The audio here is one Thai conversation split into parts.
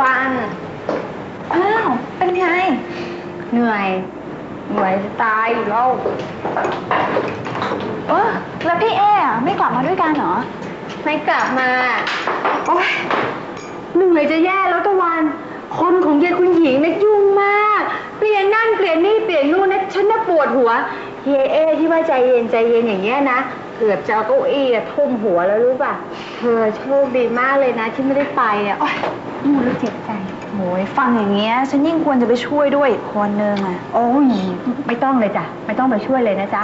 วัน อ้าว เป็นไง เหนื่อย เหนื่อยจะตายอยู่แล้วเออแล้วพี่เออะไม่กลับมาด้วยกันเหรอ ไม่กลับมา โอ๊ยเหนื่อยจะแย่แล้วตะวัน คนของยายคุณหญิงนะยุ่งมาก เปลี่ยนนั่นเปลี่ยนนี่เปลี่ยนนู่นนะฉันน่ะปวดหัว เฮเอที่ว่าใจเย็นใจเย็นอย่างเงี้ยนะ เกือบจะเอาเก้าอี้อะทุ่มหัวแล้วรู้ป่ะ เธอโชคดีมากเลยนะที่ไม่ได้ไปอะโอ๊ย พูดแล้วเจ็บใจ โหยฟังอย่างเงี้ย ฉันยิ่งควรจะไปช่วยด้วยอีกคนนึงอะโอ้ยไม่ต้องเลยจ้ะไม่ต้องไปช่วยเลยนะจ๊ะ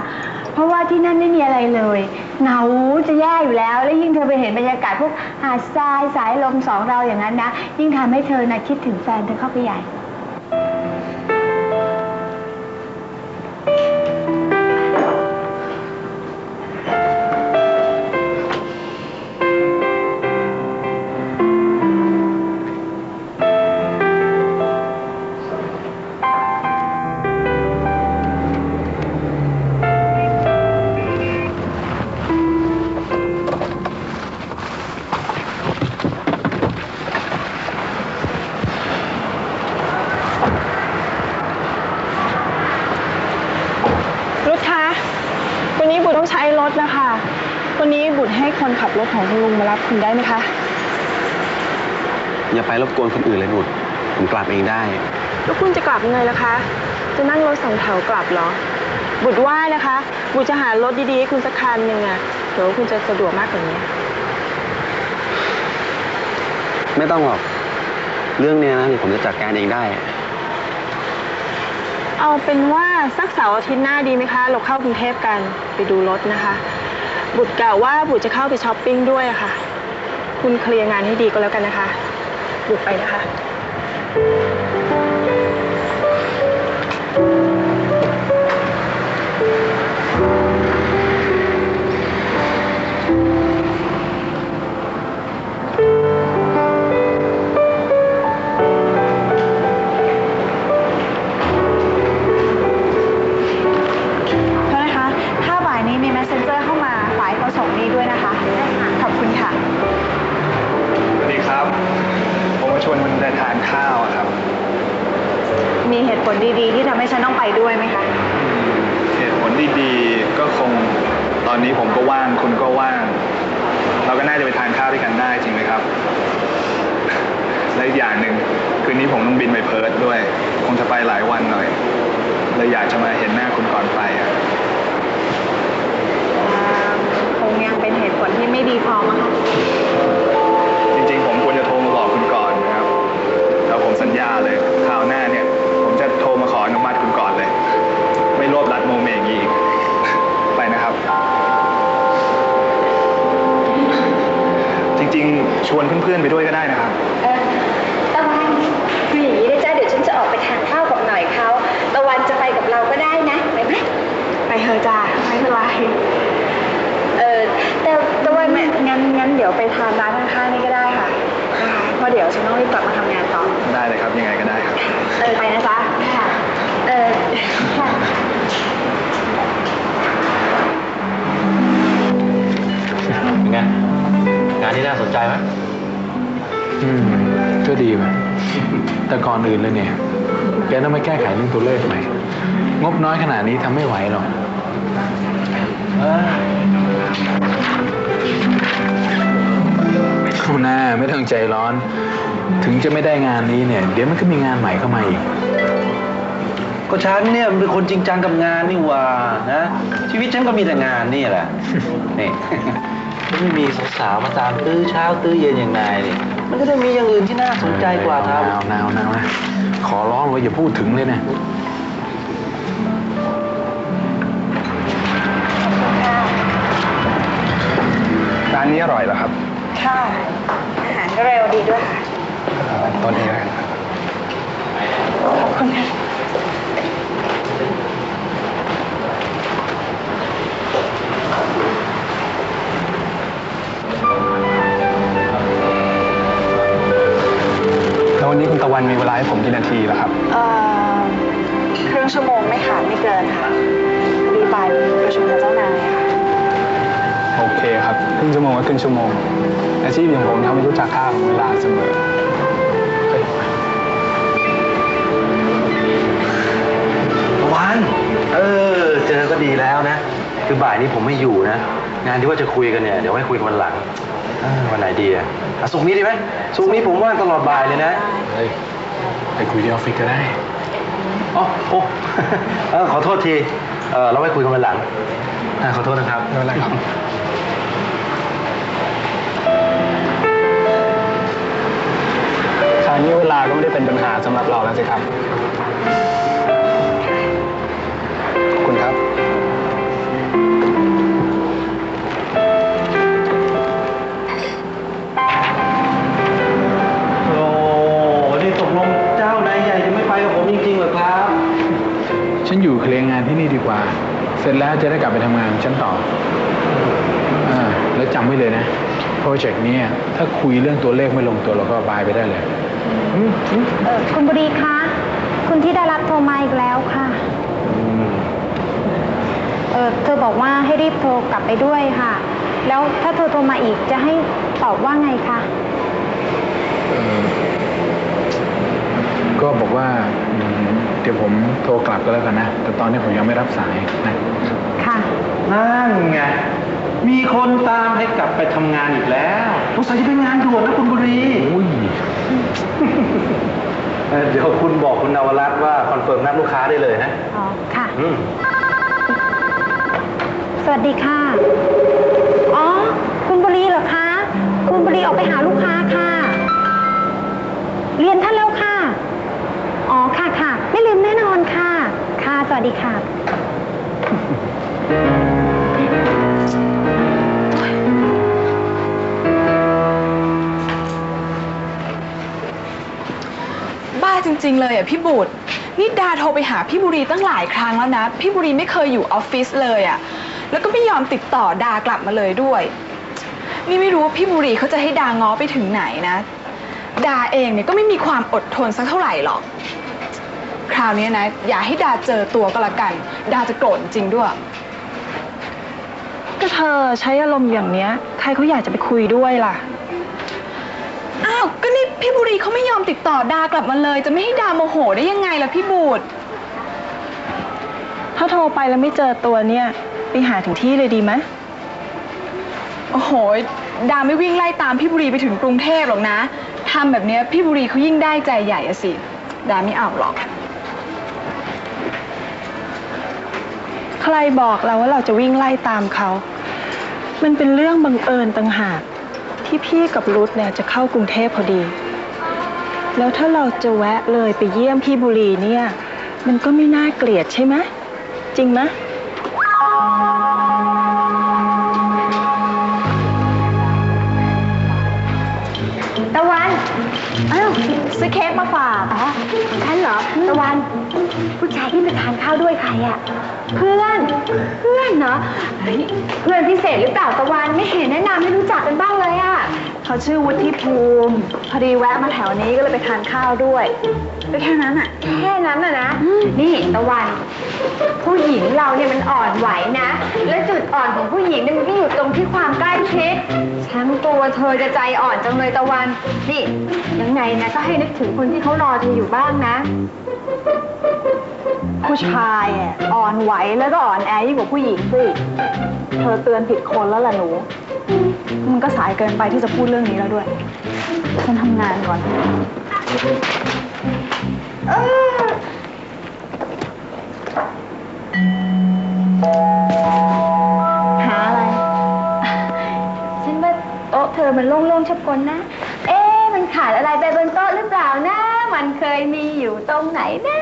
เพราะว่าที่นั่นไม่มีอะไรเลยเหงาจะแย่อยู่แล้ว แล้วยิ่งเธอไปเห็นบรรยากาศพวกหาดทรายสายลมสองเราอย่างนั้นนะ ยิ่งทำให้เธอนะคิดถึงแฟนเธอเข้าไปใหญ่ ใช้รถนะคะ วันนี้บุตรให้คนขับรถของคุณลุงมารับคุณได้ไหมคะ อย่าไปรบกวนคนอื่นเลยบุตรผมกลับเองได้ แล้วคุณจะกลับยังไงล่ะคะ จะนั่งรถสองแถวกลับเหรอ บุตรว่านะคะ บุตรจะหารถดีๆให้คุณสักคันหนึ่งอะเดี๋ยวคุณจะสะดวกมากกว่านี้ ไม่ต้องหรอก เรื่องเนี้ยนะเดี๋ยวผมจะจัดการเองได้ เอาเป็นว่าสักเสาร์อาทิตย์หน้าดีไหมคะ เราเข้ากรุงเทพกันไปดูรถนะคะ บุตรกล่าวว่าบุตรจะเข้าไปช้อปปิ้งด้วยอะค่ะ คุณเคลียร์งานให้ดีก็แล้วกันนะคะ บุตรไปนะคะ ผลดีๆ ที่ทำให้ฉันต้องไปด้วยไหมคะเหตุผลดีๆก็คงตอนนี้ผมก็ว่างคุณก็ว่าง เราก็น่าจะไปทานข้าวด้วยกันได้จริงไหมครับ และอีกอย่างหนึ่งคืนนี้ผมต้องบินไปเพิร์ทด้วย คงจะไปหลายวันหน่อยเลยอยากจะมาเห็นหน้าคุณก่อนไปอะคงยังเป็นเหตุผลที่ไม่ดีพอมั้งคะจริงๆ ผมควรจะโทรมาบอกคุณก่อนนะครับแล้วผมสัญญาเลยคราวหน้า วบรัดโมเมอย่างนี้อีก ไปนะครับ จริงๆ ชวนเพื่อนๆไปด้วยก็ได้นะครับ เออตะวันคืออย่างนี้นะจ๊ะเดี๋ยวฉันจะออกไปทานข้าวกับหน่อยเขาตะวันจะไปกับเราก็ได้นะไปไหม ไปเถอะจ้าไม่เป็นไร เออแต่ตะวัน ไม่งั้นงั้นเดี๋ยวไปทานร้านข้างๆนี่ก็ได้ค่ะนะคะเพราะเดี๋ยวฉันต้องรีบกลับมาทำงานต่อ ได้เลยครับ ยังไงก็ได้ครับ เออไปนะจ๊ะ ค่ะ เออค่ะ เป็นไง งานนี้น่าสนใจไหมอืม ก็ดีว่ะแต่ก่อนอื่นเลยเนี่ย แกต้องไปแก้ไขเรื่องตัวเลขใหม่งบน้อยขนาดนี้ทำไม่ไหวหรอกเออคุณหน้าไม่ต้องใจร้อน ถึงจะไม่ได้งานนี้เนี่ย เดี๋ยวมันก็มีงานใหม่เข้ามาอีก ก็ฉันเนี่ยมันเป็นคนจริงจังกับงานนี่หว่านะ ชีวิตฉันก็มีแต่งานนี่แหละ นี่ถ้า ไม่มีสาวๆมาตามตื้อเช้าตื้อเย็นอย่างนายนี่มันก็จะมีอย่างอื่นที่น่าสนใจกว่าทนาวๆนาวๆนะ ขอร้องว่าอย่าพูดถึงเลยนะ ร้านนี้อร่อยเหรอครับค่ะ อาหารก็เร็วดีด้วยค่ะ ตอนนี้แล้วกัน ขอบคุณค่ะ นี้คุณตะวันมีเวลาให้ผมกี่นาทีล่ะครับ เอ่อครึ่งชั่วโมงไม่ขาดไม่เกินค่ะดีไปประชุมกับเจ้านายค่ะ โอเคครับครึ่งชั่วโมงก็ครึ่งชั่วโมง อาชีพอย่างผมทำให้รู้จักค่าของเวลาเสมอตะวัน เออ เจอก็ดีแล้วนะ คือบ่ายนี้ผมไม่อยู่นะ งานที่ว่าจะคุยกันเนี่ย เดี๋ยวไว้คุยกันวันหลังวันไหนดีอะ อะสุกร์นี้ดีไหมสุกร์นี้ผมว่างตลอดบ่ายเลยนะเฮ้ยไปคุยที่ออฟฟิศก็ได้ อ๋อโอ้เออขอโทษทีเออเราไว้คุยกันวันหลังอะขอโทษนะครับไม่เป็นไรครับ คราวนี้เวลาก็ไม่ได้เป็นปัญหาสำหรับเราแล้วสิครับ เสร็จแล้วจะได้กลับไปทำงานของฉันต่ออ่าแล้วจำไว้เลยนะโปรเจกต์เนี้ยถ้าคุยเรื่องตัวเลขไม่ลงตัวเราก็บายไปได้เลยเออคุณบุรีคะคุณที่ได้รับโทรมาอีกแล้วค่ะเออเธอบอกว่าให้รีบโทรกลับไปด้วยค่ะ แล้วถ้าเธอโทรมาอีกจะให้ตอบว่าไงคะเอ่อก็บอกว่าอืมเดี๋ยวผมโทรกลับก็แล้วกันนะ แต่ตอนนี้ผมยังไม่รับสายนะ ค่ะ นั่นไง มีคนตามให้กลับไปทำงานอีกแล้วสงสัยจะเป็นงานด่วนนะคุณบุรีอุ้ยเออเดี๋ยวคุณบอกคุณนวรัตน์ว่าคอนเฟิร์มนัดลูกค้าได้เลยนะอ๋อ ค่ะ อืม สวัสดีค่ะ ริง ๆ เลยอะพี่บุตรนี่ดาโทรไปหาพี่บุรีตั้งหลายครั้งแล้วนะ พี่บุรีไม่เคยอยู่ออฟฟิศเลยอะ แล้วก็ไม่ยอมติดต่อดากลับมาเลยด้วย นี่ไม่รู้ว่าพี่บุรีเขาจะให้ดาง้อไปถึงไหนนะ ดาเองเนี่ยก็ไม่มีความอดทนสักเท่าไหร่หรอก คราวนี้นะ อย่าให้ดาเจอตัวก็แล้วกัน ดาจะโกรธจริงด้วย ก็เธอใช้อารมณ์อย่างเนี้ย ใครเขาอยากจะไปคุยด้วยล่ะ อ้าว ก็นี่พี่บุรีเขาไม่ยอมติดต่อดากลับมาเลย จะไม่ให้ดาโมโหได้ยังไงล่ะพี่บุตรถ้าโทรไปแล้วไม่เจอตัวเนี่ย ไปหาถึงที่เลยดีไหมโอ้โห ดาไม่วิ่งไล่ตามพี่บุรีไปถึงกรุงเทพหรอกนะ ทำแบบเนี้ยพี่บุรีเขายิ่งได้ใจใหญ่อะสิ ดาไม่เอาหรอก ใครบอกเราว่าเราจะวิ่งไล่ตามเขา มันเป็นเรื่องบังเอิญต่างหาก ที่พี่กับรุธเนี่ยจะเข้ากรุงเทพพอดี แล้วถ้าเราจะแวะเลยไปเยี่ยมพี่บุรีเนี่ย มันก็ไม่น่าเกลียดใช่ไหมจริงไหมตะวัน อ้าวซื้อเค้กมาฝากอ๋อฉันเหรอ ตะวัน ผู้ชายที่มาทานข้าวด้วยใครอะเพื่อน เพื่อนเนาะเฮ้ยเพื่อนพิเศษหรือเปล่าตะวันไม่เห็นแนะนำไม่รู้จักกันบ้าง เลยอะเขาชื่อวุฒิภูมิ พอดีแวะมาแถวนี้ก็เลยไปทานข้าวด้วยก็แค่นั้นอะ แค่นั้นน่ะนะ นี่ตะวัน ผู้หญิงเราเนี่ยมันอ่อนไหวนะ และจุดอ่อนของผู้หญิงเนี่ยมันก็อยู่ตรงที่ความใกล้ชิดฉันกลัวเธอจะใจอ่อนจังเลยตะวัน นี่ยังไงนะก็ให้นึกถึงคนที่เขารอเธออยู่บ้างนะ ผู้ชายอะอ่อนไหวแล้วก็อ่อนแอยิ่งกว่าผู้หญิงสิ เธอเตือนผิดคนแล้วล่ะหนู มันก็สายเกินไปที่จะพูดเรื่องนี้แล้วด้วย ฉันทำงานก่อนหาอะไร ฉันว่าโต๊ะเธอมันโล่งๆชับกลนะ เอ๊ะมันขาดอะไรไปบนโต๊ะหรือเปล่านะ มันเคยมีอยู่ตรงไหนนะ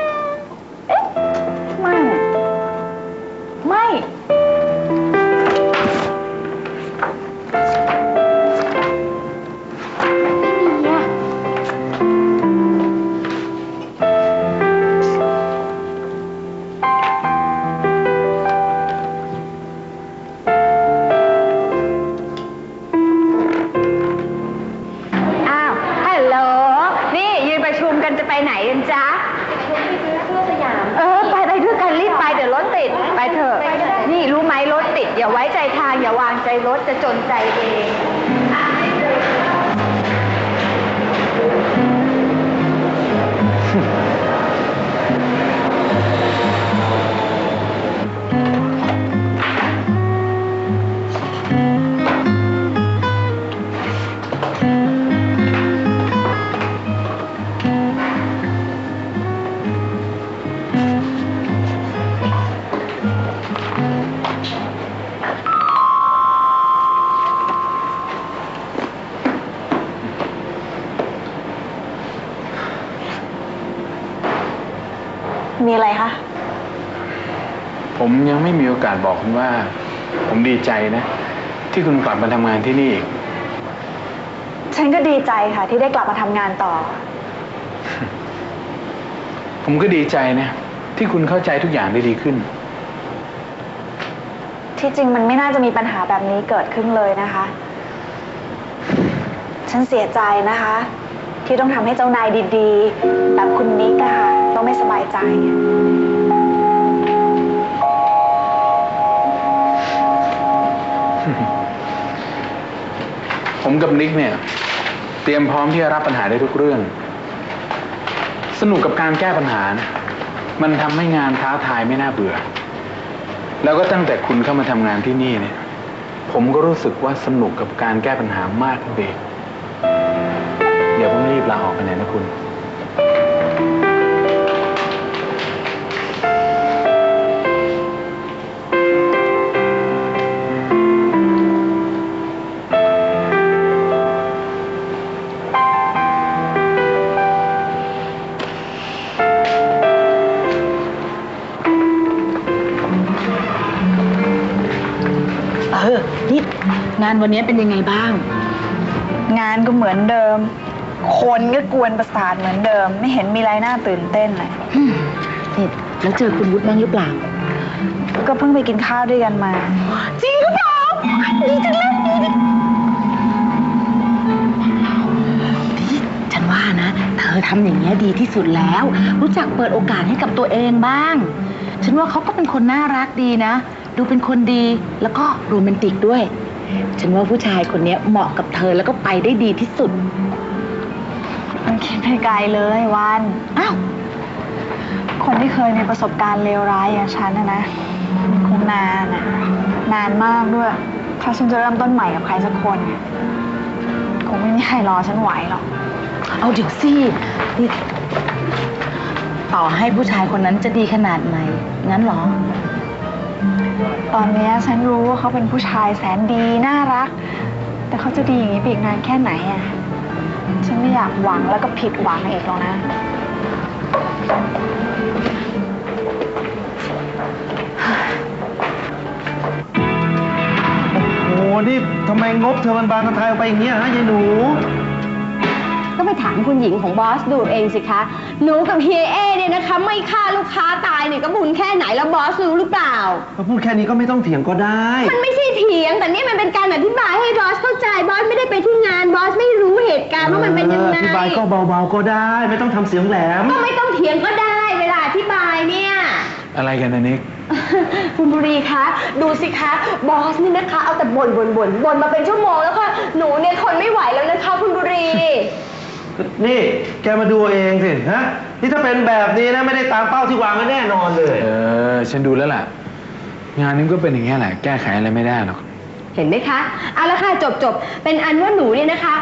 ผมยังไม่มีโอกาสบอกคุณว่า ผมดีใจนะ ที่คุณกลับมาทำงานที่นี่อีก ฉันก็ดีใจค่ะ ที่ได้กลับมาทำงานต่อ ผมก็ดีใจนะ ที่คุณเข้าใจทุกอย่างได้ดีขึ้น ที่จริงมันไม่น่าจะมีปัญหาแบบนี้เกิดขึ้นเลยนะคะ ฉันเสียใจนะคะ ที่ต้องทำให้เจ้านายดีๆ แบบคุณนิกอะค่ะต้องไม่สบายใจ ผมกับนิกเนี่ย เตรียมพร้อมที่จะรับปัญหาได้ทุกเรื่อง สนุกกับการแก้ปัญหานะมันทำให้งานท้าทายไม่น่าเบื่อ แล้วก็ตั้งแต่คุณเข้ามาทำงานที่นี่เนี่ย ผมก็รู้สึกว่าสนุกกับการแก้ปัญหามากขึ้นไปอีก เดี๋ยวผมรีบลาออกไปไหนนะคุณ เออ นี่งานวันนี้เป็นยังไงบ้าง งานก็เหมือนเดิม คนก็กวนประสาทเหมือนเดิม ไม่เห็นมีอะไรน่าตื่นเต้นเลยนี่แล้วเจอคุณวุฒิบ้างหรือเปล่า ก็เพิ่งไปกินข้าวด้วยกันมา จริงหรือเปล่าดีจังเลยดีจังฉันว่านะ เธอทำอย่างนี้ยดีที่สุดแล้ว รู้จักเปิดโอกาสให้กับตัวเองบ้าง ฉันว่าเขาก็เป็นคนน่ารักดีนะ ดูเป็นคนดีแล้วก็โรแมนติกด้วย ฉันว่าผู้ชายคนเนี้ยเหมาะกับเธอแล้วก็ไปได้ดีที่สุด มันคิดไปไกลเลยวัน อ้าว คนที่เคยมีประสบการณ์เลวร้ายอย่างฉันนะนะมันคงนานอะนานมากด้วย ถ้าฉันจะเริ่มต้นใหม่กับใครสักคนเนี่ยคงไม่มีใครรอฉันไหวหรอก เอาเดี๋ยวสินี่ต่อให้ผู้ชายคนนั้นจะดีขนาดไหน งั้นเหรอ ตอนเนี้ยฉันรู้ว่าเขาเป็นผู้ชายแสนดี น่ารัก แต่เขาจะดีอย่างนี้ไปอีกนานแค่ไหนอะ ฉันไม่อยากหวังแล้วก็ผิดหวังอีกแล้วนะ โอ้โหนี่ทำไมงบเธอมันบานกระทายออกไปอย่างเงี้ยฮะยายหนู ก็ไปถามคุณหญิงของบอสดูเองสิคะ หนูกับเฮียเอเนี่ยนะคะ ไม่ฆ่าลูกค้าตายเนี่ยก็บุญแค่ไหนแล้วบอสรู้หรือเปล่ามาพูดแค่นี้ก็ไม่ต้องเถียงก็ได้ มันไม่ใช่เถียงแต่นี่มันเป็นการอธิบายให้บอสเข้าใจบอสไม่ได้ไปที่งานบอสไม่รู้เห ตุการณ์ว่ามันเป็นยังไง อธิบายก็เบาๆก็ได้ ไม่ต้องทำเสียงแหลม ก็ไม่ต้องเถียงก็ได้เวลาอธิบายเนี่ย อะไรกันนะนิก คุณบุรีคะ ดูสิคะ บอสนี่นะคะ เอาแต่บ่นบ่นบ่นบ่นมาเป็นชั่วโมงแล้วค่ะ หนูเนี่ยทนไม่ไหวแล้วนะคะ คุณบุรี นี่แกมาดูเองสิฮะนี่ถ้าเป็นแบบนี้นะไม่ได้ตามเป้าที่วางไว้แน่นอนเลย เออ ฉันดูแล้วล่ะ งานนี้ก็เป็นอย่างเงี้ยแหละ แก้ไขอะไรไม่ได้หรอก เห็นไหมคะ เอาละค่ะจบจบเป็นอันว่าหนูเนี่ยนะคะ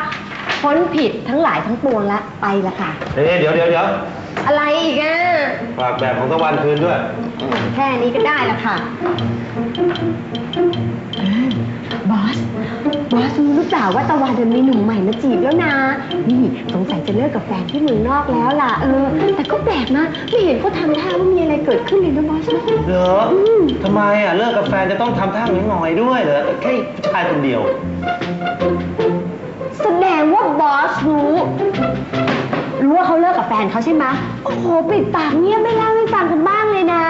พ้นผิดทั้งหลายทั้งปวงละไปละค่ะเดี๋ยวเดี๋ยวเดี๋ยวเดี๋ยวอะไรอีกอะฝากแบบของตะวันคืนด้วย แค่นี้ก็ได้ละค่ะเออบอส บอสรู้หรือเปล่าว่าตะวันเดินมีหนุ่มใหม่มาจีบแล้วนะ นี่สงสัยจะเลิกกับแฟนที่เมืองนอกแล้วล่ะ เออ แต่ก็แปลกนะ ไม่เห็นเขาทำท่าว่ามีอะไรเกิดขึ้นเลยนะบอสนะเหรอทำไมอะเลิกกับแฟนจะต้องทำท่าหน่อยๆด้วยเหรอแค่ผู้ชายคนเดียว แสดงว่าบอสรู้รู้ว่าเขาเลิกกับแฟนเขาใช่ไหมโอ้โหปิดปากเงียบไม่เล่าให้ฟังกันบ้างเลยนะ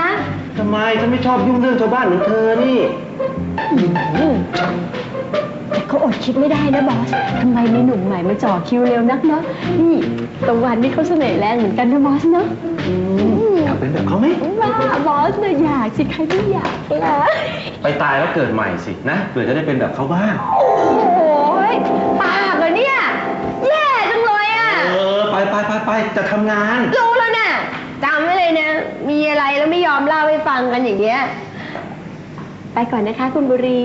ทำไมฉันไม่ชอบยุ่งเรื่องชาวบ้านเหมือนเธอนี่อืมแต่เขาอดคิดไม่ได้นะบอสทำไมมีหนุ่มใหม่มาจ่อคิวเร็วนักเนาะนี่ตะวันนี่เขาเสน่ห์แรงเหมือนกันนะบอสเนาะอยากเป็นแบบเขาไหมว่าบอสเนี่ยอยากสิใครไม่อยากล่ะไปตายแล้วเกิดใหม่สินะเผื่อจะได้เป็นแบบเขาบ้าง โอ้ยป จะทำงาน รู้แล้วน่ะจำไว้เลยนะ มีอะไรแล้วไม่ยอมเล่าให้ฟังกันอย่างเงี้ย ไปก่อนนะคะคุณบุรี